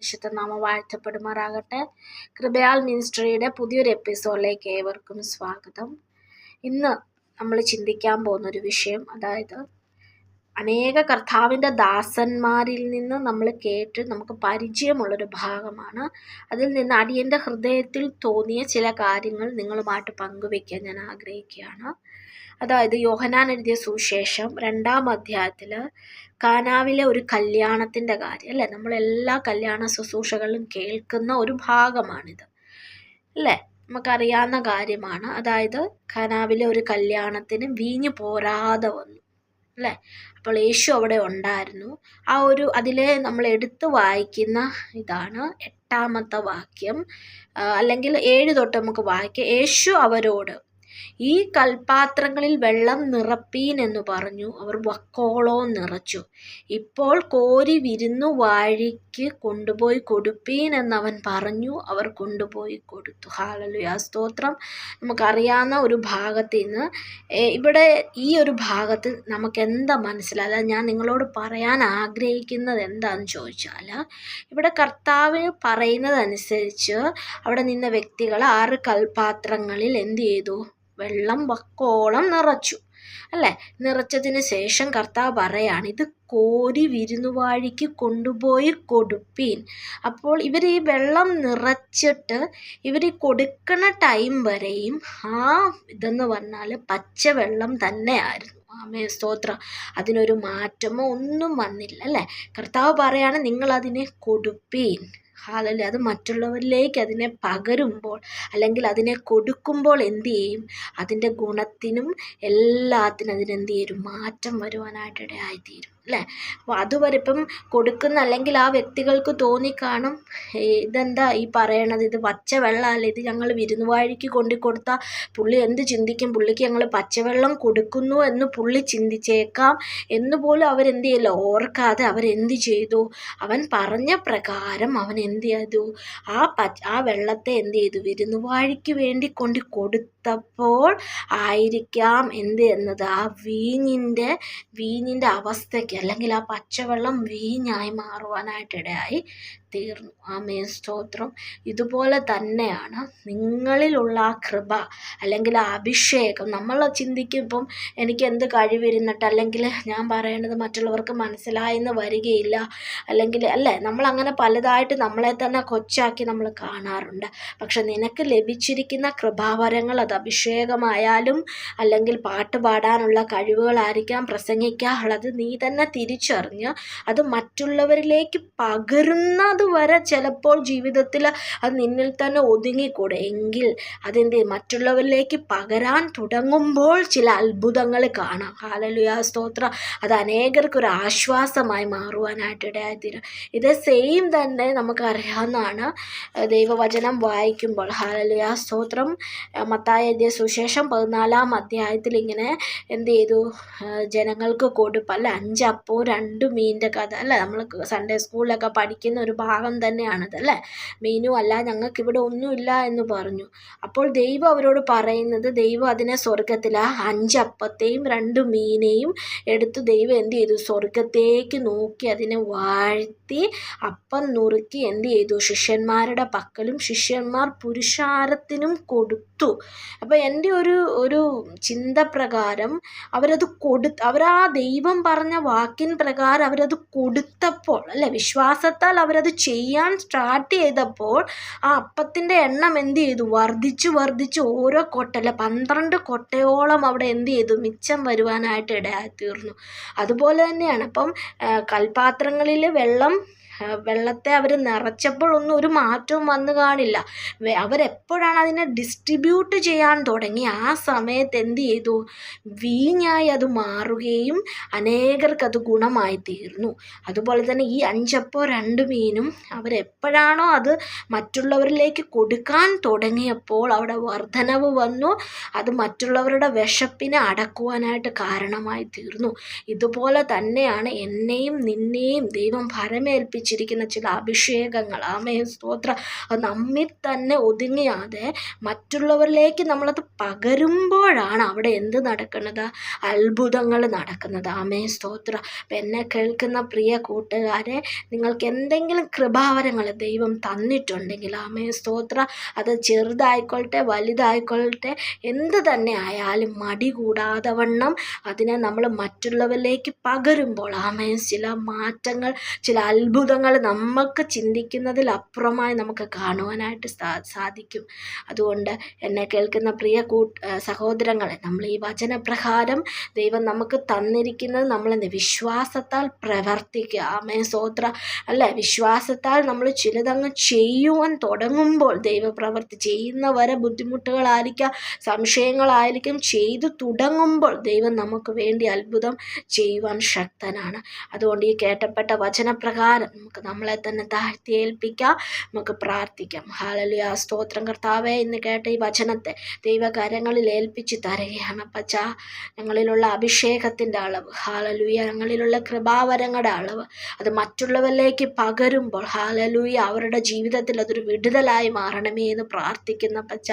വിശുദ്ധ നാമം വാഴ്ത്തപ്പെടുമാറാകട്ടെ. കൃപയാൽ മിനിസ്ട്രിയുടെ പുതിയൊരു എപ്പിസോഡിലേക്ക് ഏവർക്കും സ്വാഗതം. ഇന്ന് നമ്മൾ ചിന്തിക്കാൻ പോകുന്ന ഒരു വിഷയം അതായത് അനേക കർത്താവിന്റെ ദാസന്മാരിൽ നിന്ന് നമ്മൾ കേട്ട് നമുക്ക് പരിചയമുള്ളൊരു ഭാഗമാണ്. അതിൽ നിന്ന് അടിയന്റെ ഹൃദയത്തിൽ തോന്നിയ ചില കാര്യങ്ങൾ നിങ്ങളുമായിട്ട് പങ്കുവെക്കാൻ ഞാൻ ആഗ്രഹിക്കുകയാണ്. അതായത് യോഹനാൻ എഴുതിയ സുവിശേഷം രണ്ടാം അധ്യായത്തിൽ കാനാവിലെ ഒരു കല്യാണത്തിന്റെ കാര്യം അല്ലേ? നമ്മൾ എല്ലാ കല്യാണ ശുശ്രൂഷകളിലും കേൾക്കുന്ന ഒരു ഭാഗമാണിത് അല്ലേ? നമുക്കറിയാവുന്ന കാര്യമാണ്. അതായത് കനാവിലെ ഒരു കല്യാണത്തിന് വീഞ്ഞു പോരാതെ വന്നു അല്ലേ? അപ്പോൾ യേശു അവിടെ ഉണ്ടായിരുന്നു. ആ ഒരു അതിലെ നമ്മൾ എടുത്തു വായിക്കുന്ന ഇതാണ് എട്ടാമത്തെ വാക്യം. അല്ലെങ്കിൽ ഏഴ് തൊട്ട് നമുക്ക് വായിക്കാം. യേശു അവരോട് ഈ കൽപാത്രങ്ങളിൽ വെള്ളം നിറപ്പീൻ എന്ന് പറഞ്ഞു. അവർ വക്കോളോ നിറച്ചു. ഇപ്പോൾ കോരി വിരുന്നു വാഴിക്ക് കൊണ്ടുപോയി കൊടുപ്പീൻ എന്നവൻ പറഞ്ഞു. അവർ കൊണ്ടുപോയി കൊടുത്തു. ഹാലലുയ. സ്തോത്രം. നമുക്കറിയാവുന്ന ഒരു ഭാഗത്ത് നിന്ന് ഇവിടെ ഈ ഒരു ഭാഗത്ത് നമുക്ക് എന്താ മനസ്സിലായത് ഞാൻ നിങ്ങളോട് പറയാൻ ആഗ്രഹിക്കുന്നത് എന്താണെന്ന് ചോദിച്ചാൽ ഇവിടെ കർത്താവ് പറയുന്നതനുസരിച്ച് അവിടെ നിന്ന വ്യക്തികൾ ആറ് കൽപാത്രങ്ങളിൽ എന്ത് ചെയ്തു? വെള്ളം വക്കോളം നിറച്ചു. അല്ലേ? നിറച്ചതിന് ശേഷം കർത്താവ് പറയാണ് ഇത് കോരി വിരുന്നുവാഴിക്ക് കൊണ്ടുപോയി കൊടുപ്പീൻ. അപ്പോൾ ഇവർ ഈ വെള്ളം നിറച്ചിട്ട് ഇവർ കൊടുക്കണ ടൈം വരെയും ആ ഇതെന്ന് പറഞ്ഞാൽ പച്ചവെള്ളം തന്നെയായിരുന്നു. ആമേ സ്തോത്രം. അതിനൊരു മാറ്റമോ ഒന്നും വന്നില്ല അല്ലേ? കർത്താവ് പറയാണ് നിങ്ങളതിനെ കൊടുപ്പീൻ. ഹാലല്ലേ അത് മറ്റുള്ളവരിലേക്ക് അതിനെ പകരുമ്പോൾ അല്ലെങ്കിൽ അതിനെ കൊടുക്കുമ്പോൾ എന്ത് ചെയ്യും? അതിന്റെ ഗുണത്തിനും എല്ലാത്തിനും അതിനെന്ത് ചെയ്യും? മാറ്റം വരുവാനായിട്ട് ഇടയായിത്തീരും. അല്ലേ? അപ്പോൾ അതുവരെ ഇപ്പം കൊടുക്കുന്ന അല്ലെങ്കിൽ ആ വ്യക്തികൾക്ക് തോന്നിക്കാണും ഇതെന്താ ഈ പറയണത്? ഇത് പച്ച വെള്ളമല്ല ഇത് ഞങ്ങൾ വിരുന്നുവാഴിക്ക് കൊണ്ടു കൊടുത്താൽ പുള്ളി എന്ത് ചിന്തിക്കും? പുള്ളിക്ക് ഞങ്ങൾ പച്ചവെള്ളം കൊടുക്കുന്നു എന്ന് പുള്ളി ചിന്തിച്ചേക്കാം എന്ന് പോലും അവരെന്ത് ചെയ്യില്ല? ഓർക്കാതെ അവരെന്ത് ചെയ്തു? അവൻ പറഞ്ഞ പ്രകാരം അവൻ എന്ത് ചെയ്തു? ആ പച്ച ആ വെള്ളത്തെ എന്ത് ചെയ്തു? വിരുന്നുവാഴിക്ക് വേണ്ടി കൊണ്ട് കൊടുത്തപ്പോൾ ആയിരിക്കാം എന്ത് എന്നത് ആ വീഞ്ഞിന്റെ വീഞ്ഞിന്റെ അവസ്ഥയ്ക്ക് അല്ലെങ്കിൽ ആ പച്ചവെള്ളം വീഞ്ഞായി മാറുവാനായിട്ടിടയായി തീർന്നു. ആമേ സ്തോത്രം. ഇതുപോലെ തന്നെയാണ് നിങ്ങളിലുള്ള ആ കൃപ അല്ലെങ്കിൽ ആ അഭിഷേകം. നമ്മൾ ചിന്തിക്കും ഇപ്പം എനിക്ക് എന്ത് കഴിവിരുന്നിട്ട് അല്ലെങ്കിൽ ഞാൻ പറയേണ്ടത് മറ്റുള്ളവർക്ക് മനസ്സിലായെന്ന് വരികയില്ല. അല്ലെങ്കിൽ അല്ലേ? നമ്മൾ അങ്ങനെ പലതായിട്ട് നമ്മളെ തന്നെ കൊച്ചാക്കി നമ്മൾ കാണാറുണ്ട്. പക്ഷെ നിനക്ക് ലഭിച്ചിരിക്കുന്ന കൃപാവരങ്ങൾ അത് അഭിഷേകമായാലും അല്ലെങ്കിൽ പാട്ട് പാടാനുള്ള കഴിവുകളായിരിക്കാം പ്രസംഗിക്കാനുള്ളത്. നീ തന്നെ തിരിച്ചറിഞ്ഞ് അത് മറ്റുള്ളവരിലേക്ക് പകരുന്നത് വരെ ചിലപ്പോൾ ജീവിതത്തിൽ അത് നിന്നിൽ തന്നെ ഒതുങ്ങിക്കൂടെ. എങ്കിൽ അതെന്ത് മറ്റുള്ളവരിലേക്ക് പകരാൻ തുടങ്ങുമ്പോൾ ചില അത്ഭുതങ്ങൾ കാണാം. ഹാലലുയ സ്തോത്ര. അത് അനേകർക്കൊരു ആശ്വാസമായി മാറുവാനായിട്ട് ഇടയായിത്തീരും. ഇത് സെയിം തന്നെ നമുക്കറിയാവുന്നതാണ്. ദൈവവചനം വായിക്കുമ്പോൾ. ഹാലലുയ സ്തോത്രം. മത്തായ സുശേഷം പതിനാലാം അധ്യായത്തിൽ ഇങ്ങനെ എന്ത് ചെയ്തു? ജനങ്ങൾക്ക് കൊടുപ്പ്. അല്ല അഞ്ചപ്പവും രണ്ട് മീന്റെ കഥ. അല്ല നമ്മൾ സൺഡേ സ്കൂളിലൊക്കെ പഠിക്കുന്ന ഒരു ഭാഗം തന്നെയാണത് അല്ലേ? മീനും അല്ല ഞങ്ങൾക്കിവിടെ ഒന്നുമില്ല എന്ന് പറഞ്ഞു. അപ്പോൾ ദൈവം അവരോട് പറയുന്നത് ദൈവം അതിനെ സ്വർഗത്തിൽ ആ അഞ്ചപ്പത്തെയും രണ്ട് മീനെയും എടുത്ത് ദൈവം എന്ത് ചെയ്തു? സ്വർഗത്തേക്ക് നോക്കി അതിനെ വാഴ്ത്തി അപ്പം നുറുക്കി എന്ത് ചെയ്തു? ശിഷ്യന്മാരുടെ പക്കലും ശിഷ്യന്മാർ പുരുഷാരത്തിനും കൊടുത്തു. അപ്പോൾ എന്റെ ഒരു ഒരു ചിന്ത പ്രകാരം അവരത് കൊടു അവരാ ദൈവം പറഞ്ഞ വാക്കിൻ പ്രകാരം അവരത് കൊടുത്തപ്പോൾ അല്ലെ? വിശ്വാസത്താൽ അവരത് ചെയ്യാൻ സ്റ്റാർട്ട് ചെയ്തപ്പോൾ ആ അപ്പത്തിന്റെ എണ്ണം എന്ത് ചെയ്തു? വർദ്ധിച്ചു വർദ്ധിച്ച് ഓരോ കൊട്ടല്ല പന്ത്രണ്ട് കൊട്ടയോളം അവിടെ എന്ത് ചെയ്തു? മിച്ചം വരുവാനായിട്ട് ഇടയായി തീർന്നു. അതുപോലെ തന്നെയാണ്. അപ്പം കൽപാത്രങ്ങളിൽ വെള്ളം വെള്ളത്തെ അവർ നിറച്ചപ്പോഴൊന്നും ഒരു മാറ്റവും വന്നു കാണില്ല. അവരെപ്പോഴാണ് അതിനെ ഡിസ്ട്രിബ്യൂട്ട് ചെയ്യാൻ തുടങ്ങി? ആ സമയത്ത് എന്ത് ചെയ്തു? വീഞ്ഞായി അത് മാറുകയും അനേകർക്ക് അത് ഗുണമായി തീർന്നു. അതുപോലെ തന്നെ ഈ അഞ്ചപ്പോ രണ്ട് മീനും അവരെപ്പോഴാണോ അത് മറ്റുള്ളവരിലേക്ക് കൊടുക്കാൻ തുടങ്ങിയപ്പോൾ അവിടെ വർധനവ് വന്നു. അത് മറ്റുള്ളവരുടെ വിശപ്പിനെ അടക്കുവാനായിട്ട് കാരണമായി തീർന്നു. ഇതുപോലെ തന്നെയാണ് എന്നെയും നിന്നെയും ദൈവം ഭരമേൽപ്പിച്ച് വെച്ചിരിക്കുന്ന ചില അഭിഷേകങ്ങൾ. ആമേ സ്തോത്ര. നമ്മിൽ തന്നെ ഒതുങ്ങിയാതെ മറ്റുള്ളവരിലേക്ക് നമ്മളത് പകരുമ്പോഴാണ് അവിടെ എന്ത് നടക്കുന്നത്? അത്ഭുതങ്ങൾ നടക്കുന്നത്. ആമേ സ്തോത്ര. എന്നെ കേൾക്കുന്ന പ്രിയ കൂട്ടുകാരെ നിങ്ങൾക്ക് എന്തെങ്കിലും കൃപാവരങ്ങൾ ദൈവം തന്നിട്ടുണ്ടെങ്കിൽ ആമേ സ്തോത്ര. അത് ചെറുതായിക്കൊള്ളട്ടെ വലുതായിക്കൊള്ളട്ടെ എന്ത് തന്നെ ആയാലും മടി കൂടാതെ വണ്ണം അതിനെ നമ്മൾ മറ്റുള്ളവരിലേക്ക് പകരുമ്പോൾ ആമേ ചില മാറ്റങ്ങൾ ചില അത്ഭുതങ്ങൾ നമുക്ക് ചിന്തിക്കുന്നതിൽ അപ്പുറമായി നമുക്ക് കാണുവാനായിട്ട് സാധിക്കും. അതുകൊണ്ട് എന്നെ കേൾക്കുന്ന പ്രിയ കൂട്ട് സഹോദരങ്ങളെ നമ്മൾ ഈ വചനപ്രകാരം ദൈവം നമുക്ക് തന്നിരിക്കുന്നത് നമ്മളെന്ത് വിശ്വാസത്താൽ പ്രവർത്തിക്കുക. ആമേ സ്വോത്ര അല്ല? വിശ്വാസത്താൽ നമ്മൾ ചിലതങ്ങ് ചെയ്യുവാൻ തുടങ്ങുമ്പോൾ ദൈവപ്രവർത്തി ചെയ്യുന്നവരെ ബുദ്ധിമുട്ടുകളായിരിക്കാം സംശയങ്ങളായിരിക്കും ചെയ്തു തുടങ്ങുമ്പോൾ ദൈവം നമുക്ക് വേണ്ടി അത്ഭുതം ചെയ്യുവാൻ ശക്തനാണ്. അതുകൊണ്ട് ഈ കേട്ടപ്പെട്ട വചനപ്രകാരം നമുക്ക് നമ്മളെ തന്നെ താഴ്ത്തി ഏൽപ്പിക്കാം. നമുക്ക് പ്രാർത്ഥിക്കാം. ഹാലലിയ സ്തോത്രം. കർത്താവേ എന്ന് കേട്ട ഈ വചനത്തെ ദൈവകരങ്ങളിൽ ഏൽപ്പിച്ച് തരുകയാണ്. പച്ച ഞങ്ങളിലുള്ള അഭിഷേകത്തിന്റെ അളവ് ഹാലലുയ ഞങ്ങളിലുള്ള കൃപാവരങ്ങളുടെ അളവ് അത് മറ്റുള്ളവരിലേക്ക് പകരുമ്പോൾ ഹാലലൂയ അവരുടെ ജീവിതത്തിൽ അതൊരു വിടുതലായി മാറണമേ എന്ന് പ്രാർത്ഥിക്കുന്ന. പച്ച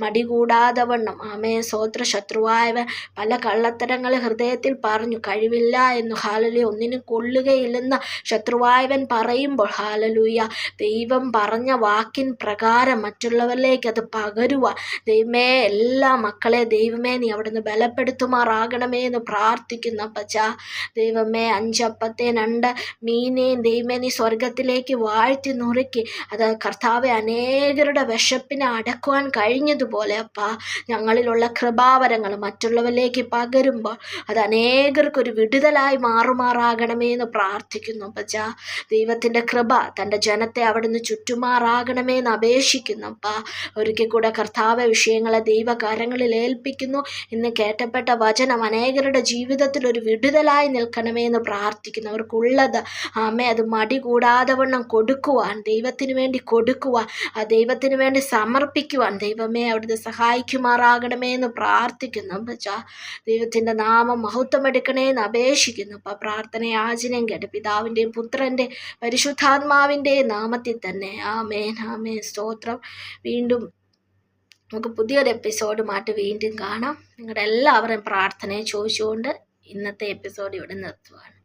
മടി കൂടാതെ വണ്ണം. ആമേ സ്തോത്ര ശത്രുവായവ പല കള്ളത്തരങ്ങൾ ഹൃദയത്തിൽ പറഞ്ഞു കഴിവില്ല എന്ന് ഹാലലി ഒന്നിനും കൊള്ളുകയില്ലെന്ന് ശത്രുവായവൻ പറയുമ്പോൾ ഹാലലൂയ ദൈവം പറഞ്ഞ വാക്കിൻ പ്രകാരം മറ്റുള്ളവരിലേക്ക് അത് പകരുക ദൈവമേ എല്ലാ മക്കളെ ദൈവമേ നീ അവിടുന്ന് ബലപ്പെടുത്തുമാറാകണമേ എന്ന് പ്രാർത്ഥിക്കുന്ന പച്ച ദൈവമേ അഞ്ചപ്പത്തെ രണ്ട് മീനെയും ദൈവമേ നീ സ്വർഗത്തിലേക്ക് വാഴ്ത്തി നുറുക്കി. അത് കർത്താവെ അനേകരുടെ വിശപ്പിനെ അടക്കുവാൻ കഴിഞ്ഞതുപോലെ അപ്പ. ഞങ്ങളിലുള്ള കൃപാവരങ്ങൾ മറ്റുള്ളവരിലേക്ക് പകരുമ്പോൾ അത് അനേകർക്കൊരു വിടുതലായി മാറുമാറാകണമേ എന്ന് പ്രാർത്ഥിക്കുന്നു അപ്പച്ച. ദൈവത്തിന്റെ കൃപ തന്റെ ജനത്തെ അവിടുന്ന് ചുറ്റുമാറാകണമേ എന്ന് അപേക്ഷിക്കുന്നു. അപ്പ ഒരിക്കൽ കൂടെ കർത്താവ വിഷയങ്ങളെ ദൈവകാരങ്ങളിൽ ഏൽപ്പിക്കുന്നു ഇന്ന് കേട്ടപ്പെട്ട വചനം അനേകരുടെ ജീവിതത്തിൽ ഒരു വിടുതലായി നിൽക്കണമേ എന്ന് പ്രാർത്ഥിക്കുന്നു. അവർക്കുള്ളത് ആമേ അത് മടി കൂടാതെ വണ്ണം കൊടുക്കുവാൻ ദൈവത്തിന് വേണ്ടി കൊടുക്കുവാൻ ആ ദൈവത്തിന് വേണ്ടി സമർപ്പിക്കുവാൻ ദൈവമേ അവിടുന്ന് സഹായിക്കുമാറാകണമേ എന്ന് പ്രാർത്ഥിക്കുന്നു ദൈവത്തിന്റെ നാമം മഹത്വം എടുക്കണേ എന്ന് അപേക്ഷിക്കുന്നു. അപ്പം പ്രാർത്ഥന യാചനയും കേട്ട് പിതാവിന്റെയും പുത്രന്റെ പരിശുദ്ധാത്മാവിന്റെയും നാമത്തിൽ തന്നെ. ആമേൻ ആമേൻ. സ്തോത്രം. വീണ്ടും നമുക്ക് പുതിയൊരു എപ്പിസോഡുമായിട്ട് വീണ്ടും കാണാം. നിങ്ങളുടെ എല്ലാവരും പ്രാർത്ഥനയെ ചോദിച്ചുകൊണ്ട് ഇന്നത്തെ എപ്പിസോഡ് ഇവിടെ നിർത്തുവാണ്.